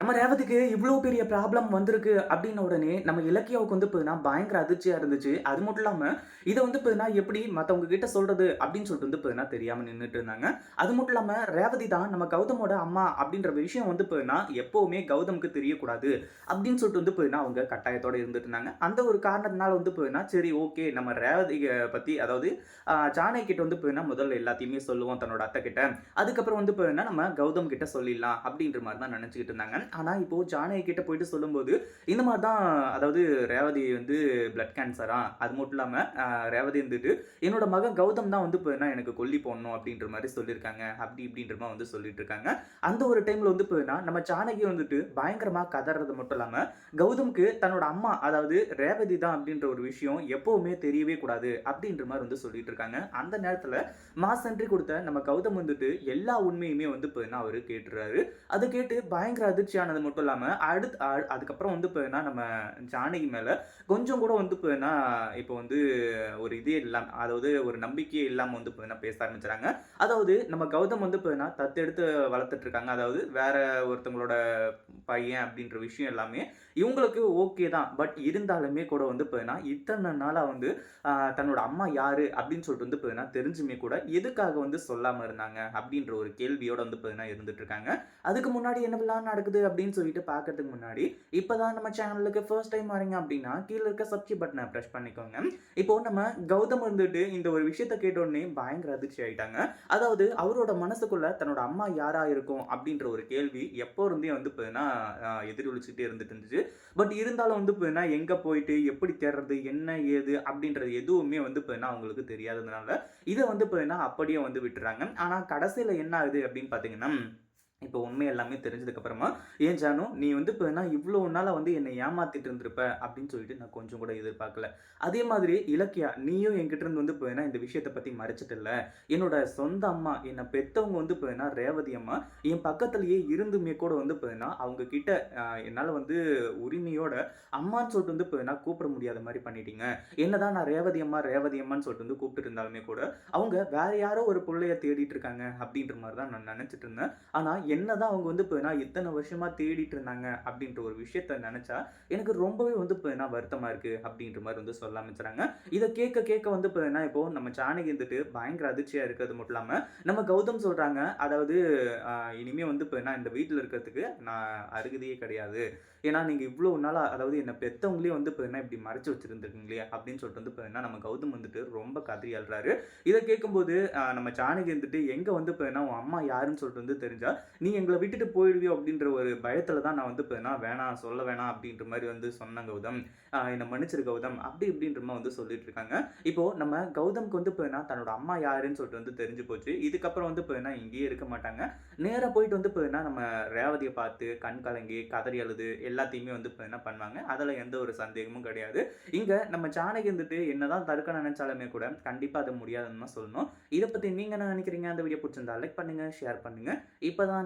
நம்ம ரேவதிக்கு இவ்வளோ பெரிய ப்ராப்ளம் வந்திருக்கு அப்படின்ன உடனே, நம்ம இலக்கியாவுக்கு வந்து பார்த்தீங்கன்னா, பயங்கர அதிர்ச்சியாக இருந்துச்சு. அது மட்டும் இல்லாமல் இதை வந்து பார்த்தீங்கன்னா, எப்படி மற்றவங்க கிட்ட சொல்கிறது அப்படின்னு சொல்லிட்டு வந்து பார்த்தீங்கன்னா, தெரியாமல் நின்றுட்டு இருந்தாங்க. அது மட்டும் இல்லாமல் ரேவதி தான் நம்ம கௌதமோட அம்மா அப்படின்ற விஷயம் வந்து பார்த்தீங்கன்னா, எப்போவுமே கௌதமுக்கு தெரியக்கூடாது அப்படின்னு சொல்லிட்டு வந்து பார்த்தீங்கன்னா, அவங்க கட்டாயத்தோட இருந்துட்டு இருந்தாங்க. அந்த ஒரு காரணத்தினால வந்து பார்த்தீங்கன்னா, சரி ஓகே நம்ம ரேவதியை பற்றி அதாவது ஜானை கிட்ட வந்து பார்த்தீங்கன்னா, முதல்ல எல்லாத்தையுமே சொல்லுவோம் தன்னோட அத்தை கிட்ட. அதுக்கப்புறம் வந்து பார்த்தீங்கன்னா, நம்ம கௌதம் கிட்ட சொல்லிடலாம் அப்படின்ற மாதிரி தான் நினச்சிக்கிட்டு இருந்தாங்க. ஆனால் இப்போது ஜானகி கிட்ட போயிட்டு சொல்லும்போது, இந்த மாதிரி தான் அதாவது ரேவதி வந்து பிளட் கேன்சரா, அது மட்டும் இல்லாமல் ரேவதி இருந்துட்டு, என்னோட மகன் கௌதம் தான் வந்து என்ன எனக்கு கொல்லி போடணும் அப்படின்ற மாதிரி சொல்லியிருக்காங்க. அப்படி இப்படின்ற மாதிரி வந்து சொல்லிட்டு இருக்காங்க. அந்த ஒரு டைமில் வந்து பார்த்தீங்கன்னா, நம்ம ஜானகி வந்துட்டு பயங்கரமாக கதறது மட்டும் இல்லாமல் கௌதம்க்கு தன்னோட அம்மா அதாவது ரேவதி தான் அப்படின்ற ஒரு விஷயம் எப்பவுமே தெரியவே கூடாது அப்படின்ற மாதிரி வந்து சொல்லிட்டு இருக்காங்க. அந்த நேரத்தில் மாசன்றி கொடுத்த நம்ம கௌதம் வந்துட்டு எல்லா உண்மையுமே வந்து பார்த்தீங்கன்னா, அவர் கேட்டுறாரு. அது கேட்டு பயங்கர அதிர்ச்சி ஆனது மட்டும் இல்லாமல் அடுத்து அதுக்கப்புறம் வந்து பார்த்தீங்கன்னா, நம்ம ஜானகி மேலே கொஞ்சம் கூட வந்து பார்த்தீங்கன்னா, இப்போ வந்து ஒரு இதே இல்லாமல் அதாவது ஒரு நம்பிக்கையே இல்லாமல் வந்து பார்த்தீங்கன்னா, பேச ஆரம்பிச்சுறாங்க. அதாவது நம்ம கௌதம் வந்து பார்த்தீங்கன்னா, தத்தெடுத்து வளர்த்துட்டு இருக்காங்க. அதாவது வேற ஒருத்தவங்களோட பையன் அப்படின்ற விஷயம் எல்லாமே இவங்களுக்கு ஓகே தான். பட் இருந்தாலுமே கூட வந்து பார்த்தீங்கன்னா, இத்தனை நாளாக வந்து தன்னோட அம்மா யாரு அப்படின்னு சொல்லிட்டு வந்து பார்த்தீங்கன்னா, தெரிஞ்சுமே கூட எதுக்காக வந்து சொல்லாமல் இருந்தாங்க அப்படின்ற ஒரு கேள்வியோட வந்து பார்த்தீங்கன்னா, இருந்துட்டு இருக்காங்க. அதுக்கு முன்னாடி என்னவெல்லாம் நடக்குது அப்படின்னு சொல்லிட்டு பார்க்கறதுக்கு முன்னாடி, இப்போ தான் நம்ம சேனலுக்கு ஃபர்ஸ்ட் டைம் வரீங்க அப்படின்னா கீழே இருக்க சப்ஸ்கிரைப் பட்டனை பிரஸ் பண்ணிக்கோங்க. இப்போ நம்ம கௌதம் வந்துட்டு இந்த ஒரு விஷயத்த கேட்டோடனே பயங்கர அதிர்ச்சி ஆயிட்டாங்க. அதாவது அவரோட மனசுக்குள்ள தன்னோட அம்மா யாரா இருக்கும் அப்படின்ற ஒரு கேள்வி எப்போ இருந்தே வந்து பார்த்தீங்கன்னா, எதிரொலிச்சுட்டே இருந்துட்டு இருந்துச்சு. பட் இருந்தாலும் வந்து பார்த்தீங்கன்னா, எங்க போயிட்டு எப்படி தேடுறது, என்ன ஏது அப்படின்றது எதுவுமே வந்து பார்த்தீங்கன்னா, அவங்களுக்கு தெரியாததுனால, இதை வந்து பார்த்தீங்கன்னா, அப்படியே வந்து விட்டுறாங்க. ஆனா கடைசியில் என்ன ஆகுது அப்படின்னு பார்த்தீங்கன்னா, இப்போ உண்மை எல்லாமே தெரிஞ்சதுக்கப்புறமா "ஏன் ஜானு நீ வந்து இப்போ பார்த்தீங்கன்னா, இவ்வளோ நாளாக வந்து என்னை ஏமாத்திட்டு இருந்திருப்ப" அப்படின்னு சொல்லிட்டு நான் கொஞ்சம் கூட எதிர்பார்க்கல. அதே மாதிரி இலக்கியா, நீயும் என்கிட்ட இருந்து வந்து பார்த்தீங்கன்னா, இந்த விஷயத்தை பற்றி மறைச்சிட்டு இல்லை என்னோட சொந்த அம்மா, என்னை பெற்றவங்க வந்து இப்போ வேணா ரேவதி அம்மா என் பக்கத்துலேயே இருந்துமே கூட வந்து பார்த்தீங்கன்னா, அவங்க கிட்ட என்னால் வந்து உரிமையோட அம்மான்னு சொல்லிட்டு வந்து இப்போ வேணா கூப்பிட முடியாத மாதிரி பண்ணிட்டீங்க. என்னதான் நான் ரேவதி அம்மா, ரேவதி அம்மான்னு சொல்லிட்டு வந்து கூப்பிட்டு இருந்தாலுமே கூட, அவங்க வேற யாரோ ஒரு பிள்ளைய தேடிட்டு இருக்காங்க அப்படின்ற மாதிரி தான் நான் நினச்சிட்டு இருந்தேன். ஆனால் என்னதான் அவங்க வந்து இப்போ நான் இத்தனை வருஷமா தேடிட்டு இருந்தாங்க அப்படின்ற ஒரு விஷயத்த நினைச்சா எனக்கு ரொம்பவே வந்து இப்போ என்ன வருத்தமா இருக்கு அப்படின்ற மாதிரி வந்து சொல்ல ஆரம்பிச்சுறாங்க. இதை கேட்க கேட்க வந்து இப்போ என்ன இப்போ நம்ம சாணகி இருந்துட்டு பயங்கர அதிர்ச்சியா இருக்கிறது மட்டும் இல்லாம, நம்ம கௌதம் சொல்றாங்க, அதாவது இனிமே வந்து என்ன இந்த வீட்டில் இருக்கிறதுக்கு நான் அருகதையே கிடையாது. ஏன்னா நீங்க இவ்வளோ நாளா அதாவது என்ன பெத்தவங்களே வந்து இப்போ என்ன இப்படி மறைச்சு வச்சிருந்துருக்கீங்களே அப்படின்னு சொல்லிட்டு வந்து பார்த்தீங்கன்னா, நம்ம கௌதம் வந்துட்டு ரொம்ப கதறி அழுறாரு. இதை கேட்கும்போது நம்ம சாணகி இருந்துட்டு, எங்க வந்து பார்த்தீங்கன்னா, உன் அம்மா யாருன்னு சொல்லிட்டு வந்து தெரிஞ்சா, நீ எங்களை விட்டுட்டு போயிடுவியோ அப்படின்ற ஒரு பயத்தில் தான் நான் வந்து பார்த்தீங்கன்னா, வேணாம் சொல்ல வேணாம் அப்படின்ற மாதிரி வந்து சொன்ன கௌதம். என்னை மன்னிச்சிரு கௌதம் அப்படி இப்படின்ற மாதிரி வந்து சொல்லிட்டு இருக்காங்க. இப்போ நம்ம கௌதம்க்கு வந்து பார்த்தீங்கன்னா, தன்னோட அம்மா யாருன்னு சொல்லிட்டு வந்து தெரிஞ்சு போச்சு. இதுக்கப்புறம் வந்து பார்த்தீங்கன்னா, இங்கேயே இருக்க மாட்டாங்க. நேராக போயிட்டு வந்து பார்த்தீங்கன்னா, நம்ம ரேவதியை பார்த்து கண் கலங்கி, கதறி அழுது எல்லாத்தையுமே வந்து பார்த்தீங்கன்னா பண்ணுவாங்க. அதில் எந்த ஒரு சந்தேகமும் கிடையாது. இங்கே நம்ம ஜானகி இருந்துட்டு என்னதான் தடுக்க நினைச்சாலுமே கூட, கண்டிப்பாக அது முடியாதுன்னு தான் சொல்லணும். இதை பற்றி நீங்கள் என்ன நினைக்கிறீங்க அந்த வீடியோ பிடிச்சிருந்தா லைக் பண்ணுங்கள் ஷேர் பண்ணுங்கள் இப்போ தான்